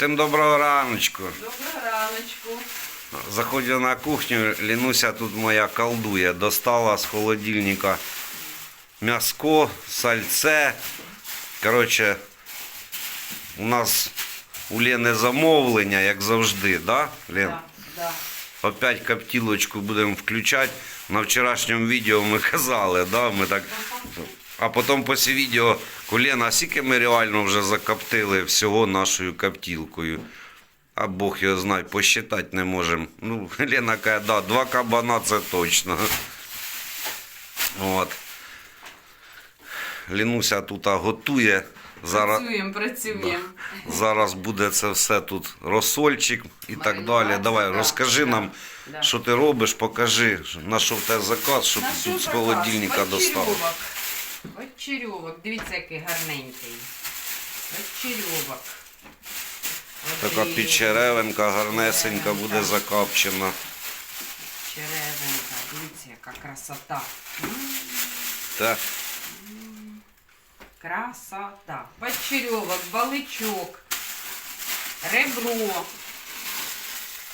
Всім доброго раночку. Доброго раночку. Заходжу на кухню, Лінуся тут моя колдує. Достала з холодильника м'яско, сальце. Коротше, у нас у Лени замовлення, як завжди, да, Лен? Да, да. Опять коптілочку будемо включати. На вчорашньому відео ми казали, да? ми так. А потім після відео Колена, а скільки ми реально вже закоптили всього нашою коптілкою. А Бог його знає, посчитати не можемо. Ну, Лена каже, да, два кабана це точно. От. Лінуся тут готує. Зараз, Працюємо, працюємо. зараз буде це все тут розсольчик і так далі. Давай, да, розкажи да, нам, да. що ти робиш, покажи, на що в тебе заказ, щоб На ти тут з холодильника достав. Почерьовок. Почерьовок. Дивіться, який гарненький. Почерьовок. Така Один. підчеревинка гарнесенька буде закапчена. Черевинка. Дивіться, яка красота. Так. Красота. Почерьовок, баличок, ребро.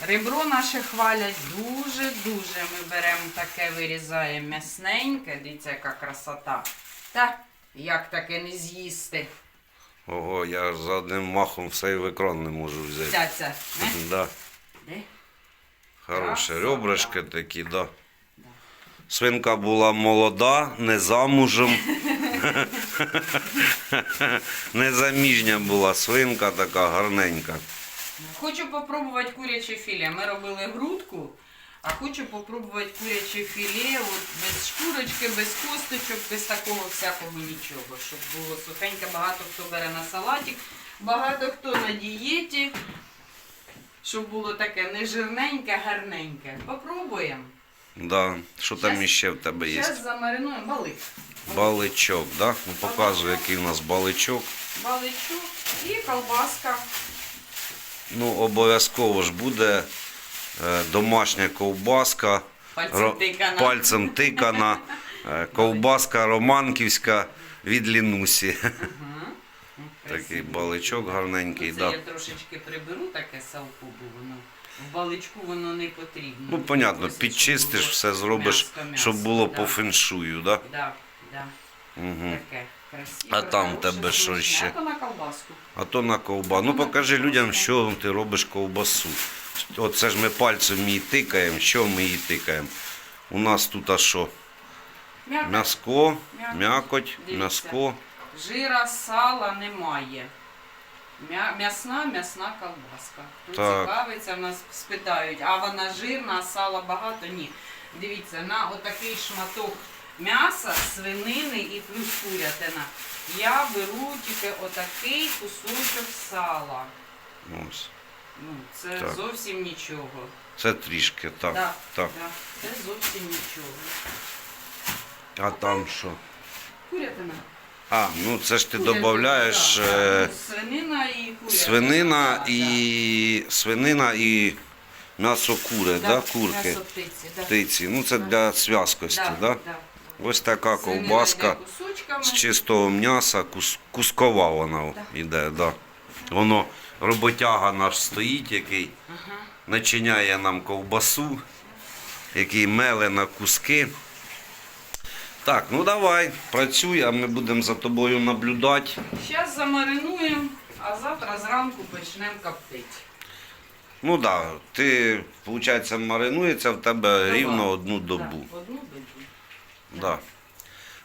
Ребро наше хвалять дуже-дуже. Ми беремо таке, вирізаємо м'ясненьке. Дивіться, яка красота. Та як таке не з'їсти? Ого, я ж за одним махом все в екран не можу взяти. Ця ця. Не? Да. Де? Хороші Красота. ребрышки такі, да. Свинка була молода, не замужем. Незаміжня була свинка така гарненька. Хочу попробувати куряче філе. Ми робили грудку, а хочу попробувати куряче філе от без шкурочки, без косточок, без такого всякого нічого. Щоб було сухеньке, багато хто бере на салатик, багато хто на дієті. Щоб було таке не жирненьке, гарненьке. Попробуємо. Да. Що там іще в тебе є? Зараз замаринуємо балик. Баличок, да? Ну, показуй, який у нас баличок. Баличок і колбаска. Ну, обов'язково ж буде домашня ковбаска. Пальцем тикана. пальцем тикана, е, ковбаска романківська від Лінусі. Такий баличок гарненький, Це да. я трошечки приберу таке салку, бо воно в баличку воно не потрібно. Ну, понятно, підчистиш, все зробиш, м'ясо, м'ясо, щоб було да. по феншую, да? Да, да. Угу. Таке красиве. А там тебе що ще? А то на колбаску. А то на ковба. Ну покажи людям, що ти робиш ковбасу. От це ж ми пальцем її тикаємо, що ми її тикаємо. У нас тут а що? М'яско, М'якоть. м'яско. Жира, сала немає. М'ясна, м'ясна колбаска. Хто Так. цікавиться, в нас спитають, а вона жирна, а сала багато? Ні. Дивіться, на отакий шматок м'яса, свинини і плюс курятина. Я беру тільки отакий кусочок сала. Ось. Ну, це Так. зовсім нічого. Це трішки, так. Да, так. да, Це зовсім нічого. А там що? Курятина. А, ну це ж ти Курятина, додаєш да, е, да. Свинина і курятина. свинина да, і свинина і м'ясо кури, да, курки. М'ясо птиці, да. Птиці. Ну це Да. для зв'язкості, да? да. Ось така Свинина ковбаска. кусочками. З чистого м'яса, кус, кускова вона Да. йде, да. Воно роботяга наш стоїть, який начиняє нам ковбасу, який меле на куски. Так, ну давай, працюй, а ми будемо за тобою наблюдати. Зараз замаринуємо, а завтра зранку почнемо коптити. Ну так, да, ти, виходить, маринується в тебе Доба. рівно одну добу. Да, одну добу. Да.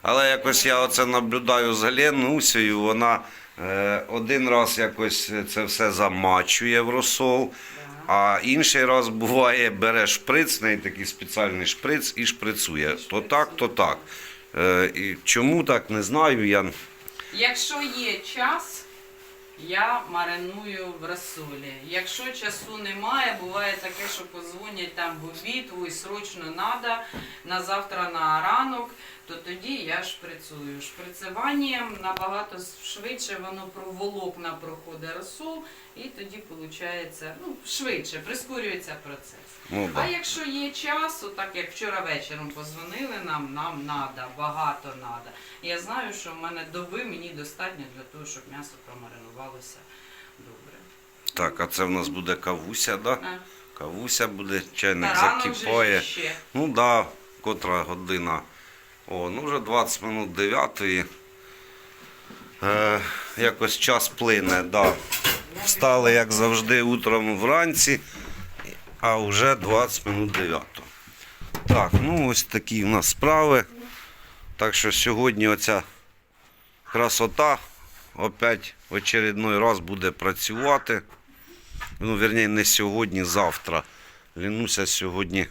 Але якось я оце наблюдаю з Галенусею, вона один раз якось це все замачує в розсол, а інший раз буває, бере шприц, неї такий спеціальний шприц і шприцює. То так, то так. Е, і чому так, не знаю. Я... Якщо є час, я мариную в розсолі. Якщо часу немає, буває таке, що позвонять там в обід, ой, срочно треба, на завтра на ранок, то тоді я шприцую. Шприцюванням набагато швидше воно про волокна проходить розсол, і тоді виходить ну, швидше, прискорюється процес. Ну, А якщо є час, так як вчора вечором позвонили нам, нам треба, багато треба. Я знаю, що в мене доби мені достатньо для того, щоб м'ясо промаринувалося добре. Так, а це в нас буде кавуся, да? А. Кавуся буде, чайник рано закипає. вже ще. Ну так, да, котра година. О, ну вже 20 минут 9. Е, якось час плине, да. Встали, як завжди, утром вранці, а вже 20 минут 9. Так, ну ось такі в нас справи. Так що сьогодні оця красота опять в очередной раз буде працювати. Ну, вірніше, не сьогодні, завтра. Лінуся сьогодні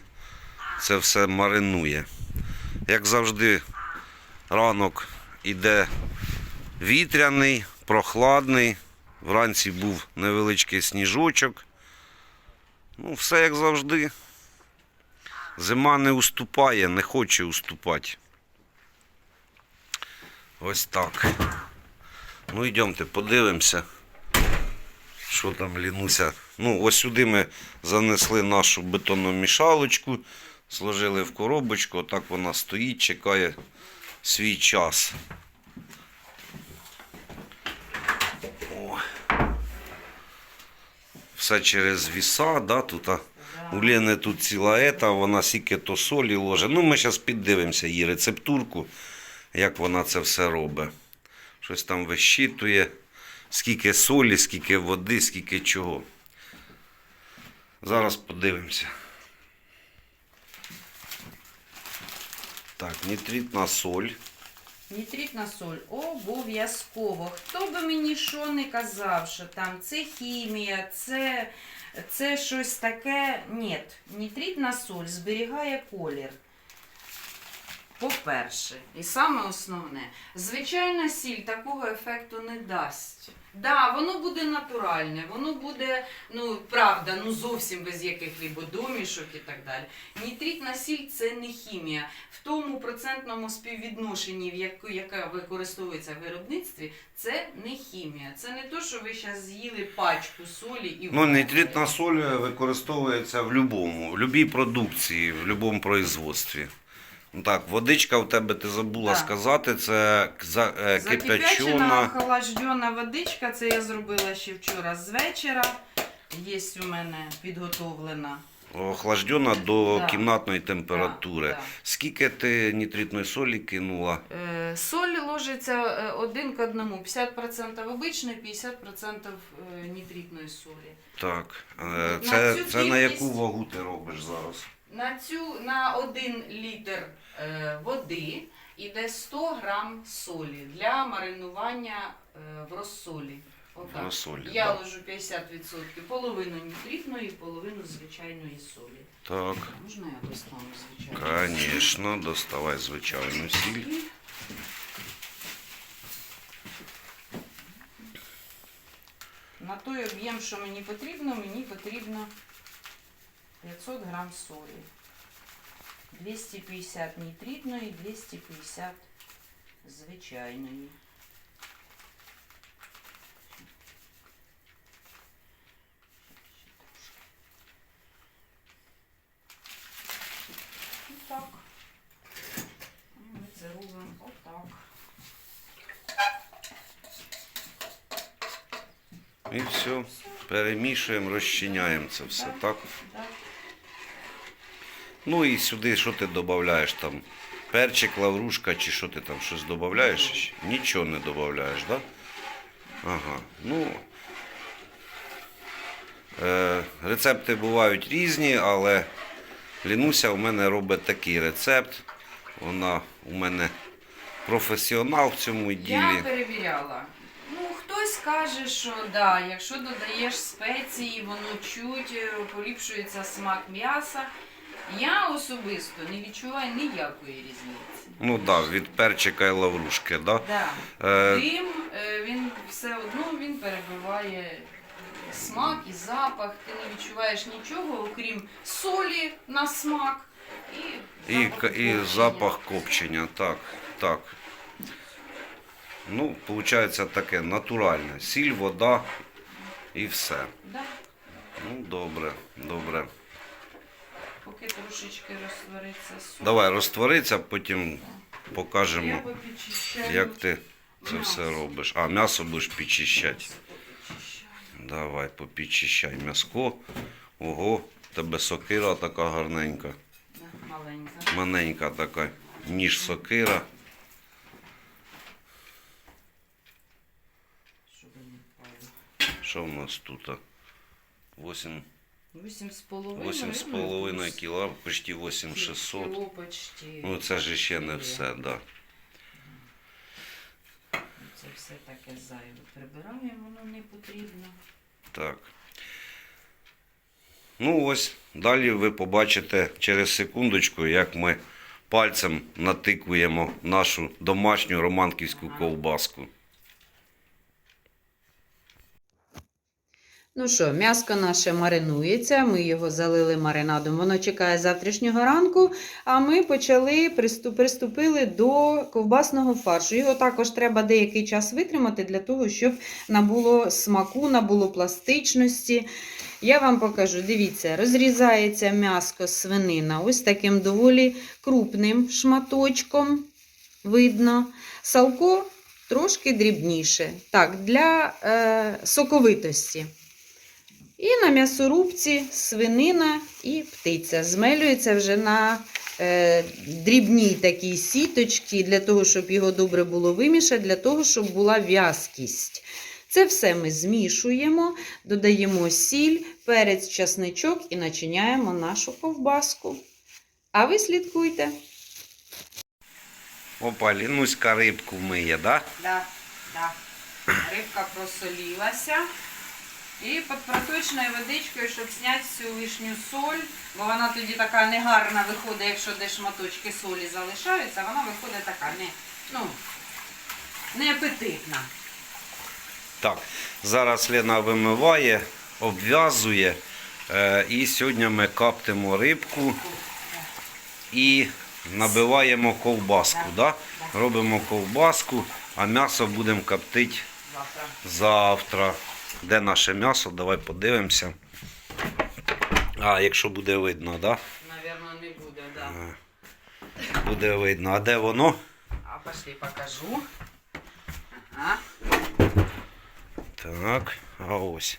це все маринує. Як завжди, ранок іде вітряний, прохладний. Вранці був невеличкий сніжочок. Ну, все як завжди. Зима не уступає, не хоче уступати. Ось так. Ну, йдемте, подивимося, що там лінуся. Ну, ось сюди ми занесли нашу бетономішалочку, сложили в коробочку, отак вона стоїть, чекає свій час. Все через віса, да, тут. А. У Лени тут ціла ета, вона скільки то солі ложе. Ну, ми зараз піддивимося її рецептурку, як вона це все робить. Щось там вищитує, скільки солі, скільки води, скільки чого. Зараз подивимося. Так, нітритна соль. Нітритна соль обов'язково. Хто би мені що не казав, що там це хімія, це, це щось таке. Ні, нітритна соль зберігає колір. По-перше, і саме основне, звичайна сіль такого ефекту не дасть. Да, воно буде натуральне, воно буде, ну правда, ну зовсім без яких-либо домішок і так далі. Нітритна сіль це не хімія. В тому процентному співвідношенні, в яку, яке використовується в виробництві, це не хімія. Це не то, що ви зараз з'їли пачку солі і Ну, нітритна соль використовується в будь-якому, в будь-якій продукції, в будь-якому производстві. Так, водичка в тебе ти забула Так. сказати, це за- е, Закипячена, кипячена. охолоджена водичка, це я зробила ще вчора з вечора. Є у мене підготовлена. Охлаждена до Да. кімнатної температури. Да, да. Скільки ти нітритної солі кинула? Е, Соль ложиться е, один к одному. 50% обичної, 50% е, нітритної солі. Так. е, На Це, цю це на кількість- яку вагу ти робиш зараз? На цю на 1 літр е, води йде 100 грам солі для маринування е, в розсолі. Отак. В розсолі, Я да. ложу 50%, половину нітритної, половину звичайної солі. Так. Можна я достану звичайну? Звісно, доставай звичайну сіль. На той об'єм, що мені потрібно, мені потрібно 500 грам солі. 250 нітритної, 250 звичайної. Отак. Ми це робимо отак. І все. Перемішуємо, розчиняємо це все, так? Ну і сюди що ти додаєш там? Перчик, лаврушка чи що ти там щось додаєш? Нічого не додаєш, так? Да? Ага. Ну. Е, рецепти бувають різні, але Лінуся у мене робить такий рецепт. Вона у мене професіонал в цьому Я ділі. перевіряла. Ну, хтось каже, що да, якщо додаєш спеції, воно чуть е, поліпшується смак м'яса. Я особисто не відчуваю ніякої різниці. Ну так, да, від перчика і лаврушки, да? Да. Е, Дим, е, він все одно він перебиває смак і запах. Ти не відчуваєш нічого, окрім солі на смак і, І, запах к- і копчення. запах копчення, так, так. Ну, виходить таке натуральне. Сіль, вода і все. Да. Ну, добре, добре. Поки трошечки розтвориться соль. Давай розтвориться, потім покажемо, як ти це все робиш. А, м'ясо будеш підчищати. Давай, попідчищай м'яско. Ого, тебе сокира така гарненька. Маленька. Маленька така, ніж сокира. Що в нас тут? 8, Вісім з половиною. 8,5 кіла, почти 8600. Кіло почти. Ну це ж ще не все, да. Це все таке зайве. Прибираємо, воно не потрібно. Так. Ну ось, далі ви побачите через секундочку, як ми пальцем натикуємо нашу домашню романківську Ага. ковбаску. Ну що, м'яско наше маринується, ми його залили маринадом, воно чекає завтрашнього ранку, а ми почали приступили до ковбасного фаршу. Його також треба деякий час витримати для того, щоб набуло смаку, набуло пластичності. Я вам покажу, дивіться, розрізається м'яско свинина ось таким доволі крупним шматочком. Видно. Салко трошки дрібніше. Так, для е, соковитості. І на м'ясорубці свинина і птиця. Змелюється вже на е, дрібній такій сіточці, для того, щоб його добре було вимішати, для того, щоб була в'язкість. Це все ми змішуємо, додаємо сіль, перець, часничок і начиняємо нашу ковбаску. А ви слідкуйте. Опа, Лінуська рибку миє, да? Да, да. Рибка просолілася. І під проточною водичкою, щоб зняти всю лишню соль, бо вона тоді така негарна виходить, якщо де шматочки солі залишаються, вона виходить така не, ну, неапетитна. Так, зараз Лена вимиває, обв'язує. Е, і сьогодні ми каптимо рибку і набиваємо ковбаску. Да? Робимо ковбаску, а м'ясо будемо коптити Завтра. Де наше м'ясо? Давай подивимося. А, якщо буде видно, да? Навірно, не буде, да. Буде видно. А де воно? А пошли покажу. Ага. Так, а ось.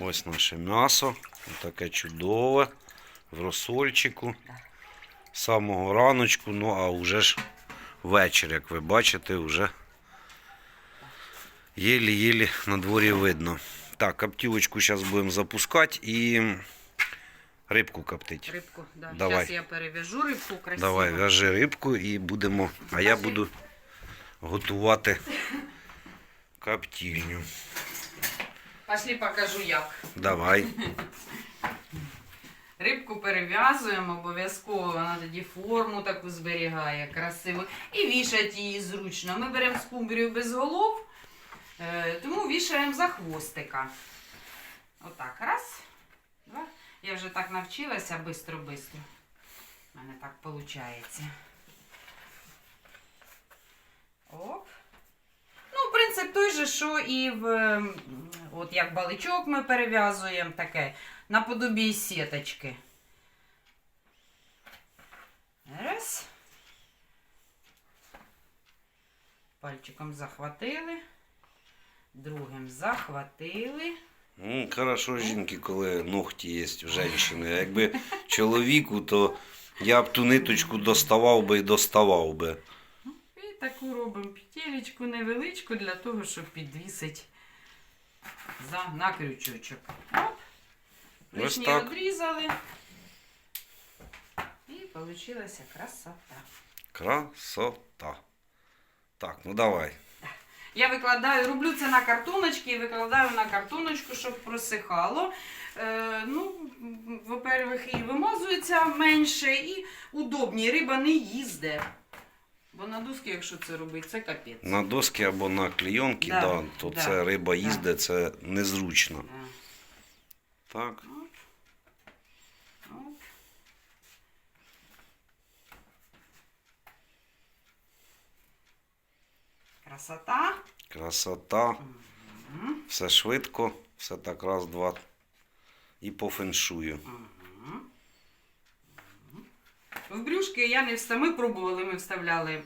Ось наше м'ясо. Таке чудове. В розсольчику. З самого раночку, ну а вже ж вечір, як ви бачите, вже єлі-єлі на дворі видно. Так, коптівочку зараз будемо запускати і рибку коптити. Рибку, да. Давай. Зараз я перев'яжу рибку красиво. Давай, в'яжи рибку і будемо. А я буду готувати коптільню. Пошли покажу як. Давай. Рибку перев'язуємо, обов'язково вона тоді форму таку зберігає, красиво. І вішати її зручно. Ми беремо скумбрію без голов, тому вішаємо за хвостика. Отак, раз, два. Я вже так навчилася бистро-бистро. У мене так виходить. Оп. Ну, принцип той же, що і в от як баличок ми перев'язуємо таке наподобі сіточки. Раз. Пальчиком захватили. Другим захватили. Ну, хорошо жінки, коли ногті є в жінки. Якби чоловіку, то я б ту ниточку доставав би і доставав би. І таку робимо петелечку невеличку для того, щоб підвісити за на крючочок. Оп. Ось Лишнє відрізали. І вийшла красота. Красота. Так, ну давай. Я викладаю, роблю це на картоночки і викладаю на картоночку, щоб просихало. Е, ну, во-первых, і вимазується менше, і удобніше. Риба не їзде. Бо на доски, якщо це робить, це капець. На доски або на клейонки, Да, да, то да, це риба да. це незручно. Да. Так. Оп. Красота. Красота. Мгм. Все швидко, все так раз, два. І по феншую. Мгм. В брюшки я не вста... Ми пробували, ми вставляли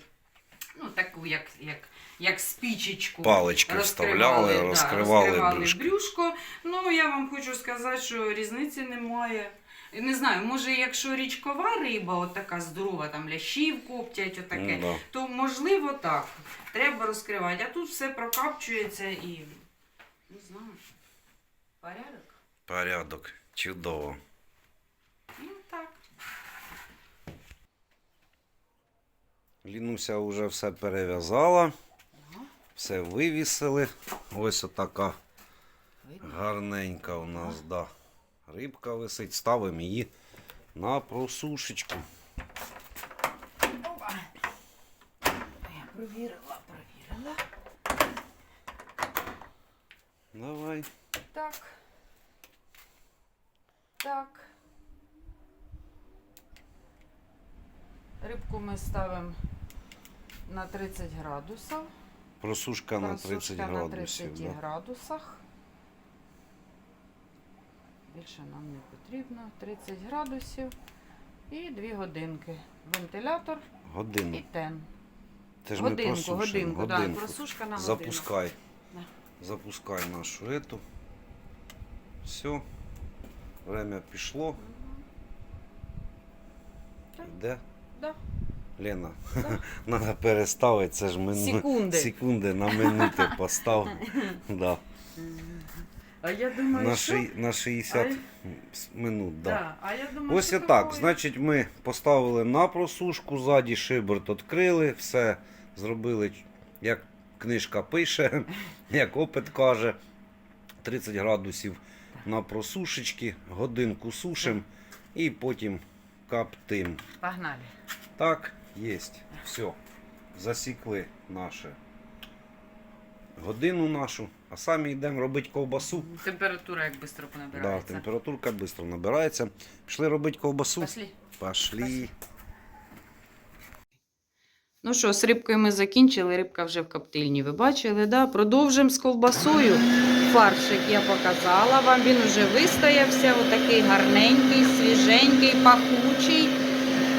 ну таку, як, як, як спічечку. Палички вставляли, да, розкривали розкривали брюшко. брюшко. Ну, я вам хочу сказати, що різниці немає. Не знаю, може, якщо річкова риба, от така здорова, там лящів коптять, отаке, Ну, да. то можливо так. Треба розкривати. А тут все прокапчується і. Не знаю. Порядок? Порядок. Чудово. Ну так. Лінуся вже все перев'язала, все вивісили. Ось отака Видно? гарненька у нас, да. Рибка висить, ставимо її на просушечку. Опа. Я провірила, провірила. Давай. Так. Так. Рибку ми ставимо на 30 градусів. Просушка на 30 Просушка градусів. на 30 да. градусах. Більше нам не потрібно. 30 градусів і 2 годинки. Вентилятор і тен. Ти ж ми годинку, просушимо. годинку, так, годинку. просушка на годину. Запускай. Да. Запускай нашу эту. Все. Время пішло. Так. Йде. Да. Лена, Да. треба переставити, це ж мину... Секунди. секунди на минути постав. да. А я думаю, на, що... ши... на 60 А минут. Да. Да. А я думаю, Ось і так. Значить, ми поставили на просушку, ззаді шиберт відкрили, все зробили, як книжка пише, як опит каже. 30 градусів на просушечки, годинку сушимо і потім каптим. Погнали. Так, єсть. Все. Засікли наше годину нашу, а самі йдемо робити ковбасу. Температура як швидко Да, понабирається. температурка швидко набирається. Пішли робити ковбасу. Пошли. Пошли. Ну що, з рибкою ми закінчили, рибка вже в коптильні. Ви бачили, да? Продовжимо з ковбасою. Фаршик я показала вам, він вже вистоявся, отакий гарненький, свіженький, пахучий.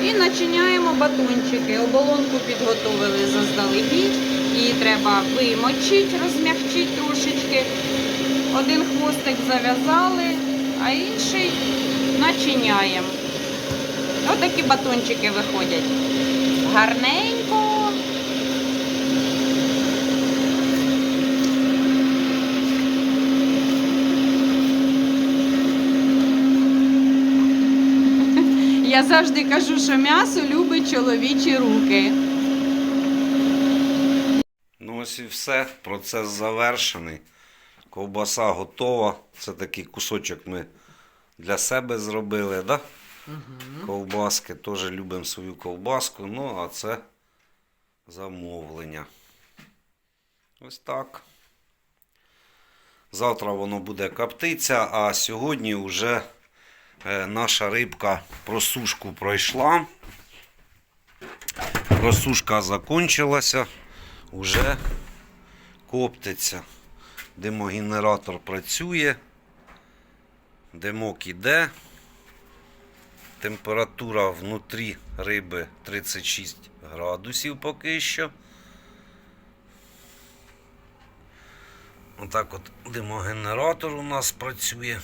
І начиняємо батончики. Оболонку підготовили заздалегідь. Її треба вимочити, розмягчити трошечки. Один хвостик зав'язали, а інший начиняємо. Отакі батончики виходять. Гарненько. Я завжди кажу, що м'ясо любить чоловічі руки. Ну ось і все. Процес завершений. Ковбаса готова. Це такий кусочок ми для себе зробили, да? Ковбаски. Теж любимо свою ковбаску. Ну, а це замовлення. Ось так. Завтра воно буде коптитися, а сьогодні вже е, наша рибка просушку пройшла. Просушка закончилася, уже коптиться. Димогенератор працює, димок іде. Температура внутрі риби 36 градусів поки що. Отак от димогенератор у нас працює.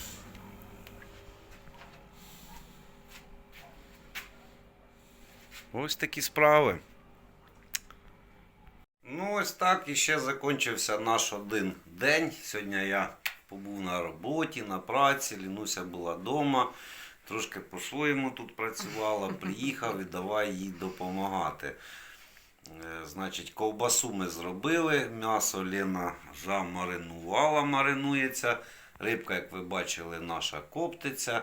Ось такі справи. Ну, ось так і ще закінчився наш один день. Сьогодні я побув на роботі, на праці, Лінуся була вдома. Трошки по-своєму тут працювала, приїхав і давай їй допомагати. Е, Значить, ковбасу ми зробили, м'ясо Лена замаринувала, маринується. Рибка, як ви бачили, наша коптиться.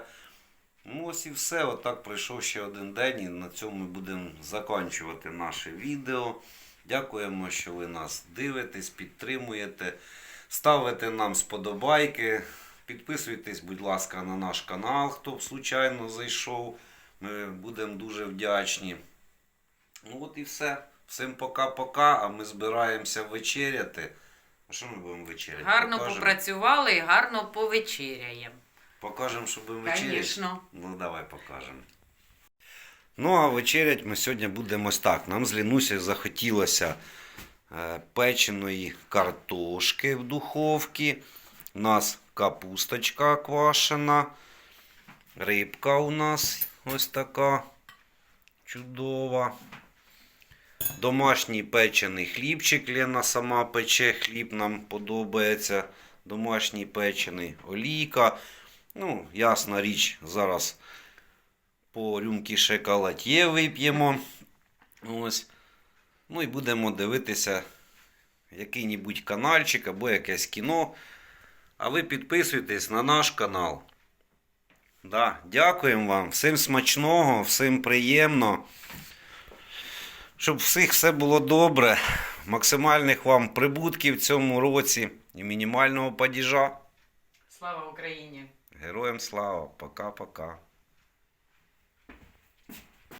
Ну ось і все. Отак пройшов ще один день і на цьому ми будемо закінчувати наше відео. Дякуємо, що ви нас дивитесь, підтримуєте. Ставите нам сподобайки. Підписуйтесь, будь ласка, на наш канал, хто б случайно зайшов. Ми будемо дуже вдячні. Ну от і все. Всім пока-пока, а ми збираємося вечеряти. А що ми будемо вечеряти? Гарно Покажемо? попрацювали і гарно повечеряємо. Покажемо, що будемо вечеряти? Звісно. Ну давай покажемо. Ну, а вечерять ми сьогодні будемо ось так. Нам з Лінусею захотілося е, печеної картошки в духовці. У нас капусточка квашена. Рибка у нас ось така чудова. Домашній печений хлібчик. Лена сама пече хліб, нам подобається. Домашній печений олійка. Ну, ясна річ, зараз по рюмки шоколад'є вип'ємо. Ось. Ну і будемо дивитися який-небудь каналчик або якесь кіно. А ви підписуйтесь на наш канал. Да, дякуємо вам. Всім смачного, всім приємно. Щоб всіх все було добре. Максимальних вам прибутків в цьому році і мінімального падіжа. Слава Україні! Героям слава. Пока-пока.